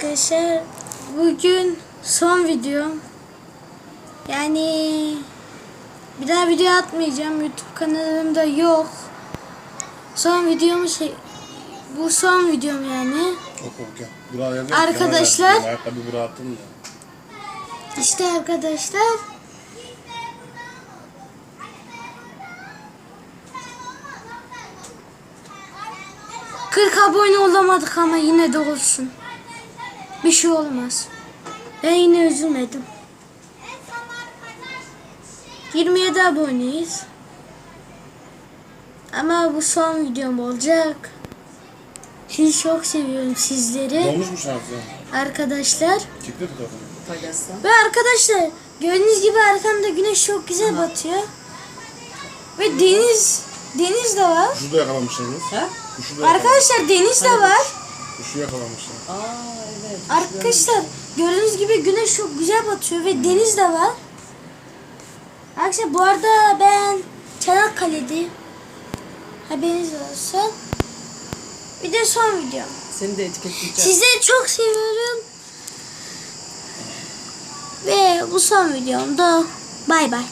arkadaşlar. Bugün son videom. Yani bir daha video atmayacağım. YouTube kanalımda yok. Son videomu şey bu son videom yani. Arkadaşlar. Ayakkabı. İşte arkadaşlar. Kırk abone olamadık ama yine de olsun. Bir şey olmaz. Ben yine üzülmedim. 27 aboneyiz. Ama bu son videom olacak. Sizi çok seviyorum sizleri. Dolmuş mu şarkı? Arkadaşlar. Çıktı? Paylaşsam. Ve arkadaşlar gördüğünüz gibi arkamda güneş çok güzel batıyor. Ve deniz deniz de var. Kuşu da yakalamışsınız. Ha? Kuşu da yakalamışsınız. Arkadaşlar deniz de var. Kuşu yakalamışlar. Aa evet. Arkadaşlar gördüğünüz gibi güneş çok güzel batıyor ve deniz de var. Arkadaşlar bu arada ben Çanakkale'de haberiniz olsun. Bir de son video. Seni de etiketleyeceğim. Sizleri çok seviyorum. Ve bu son videomda bay bay.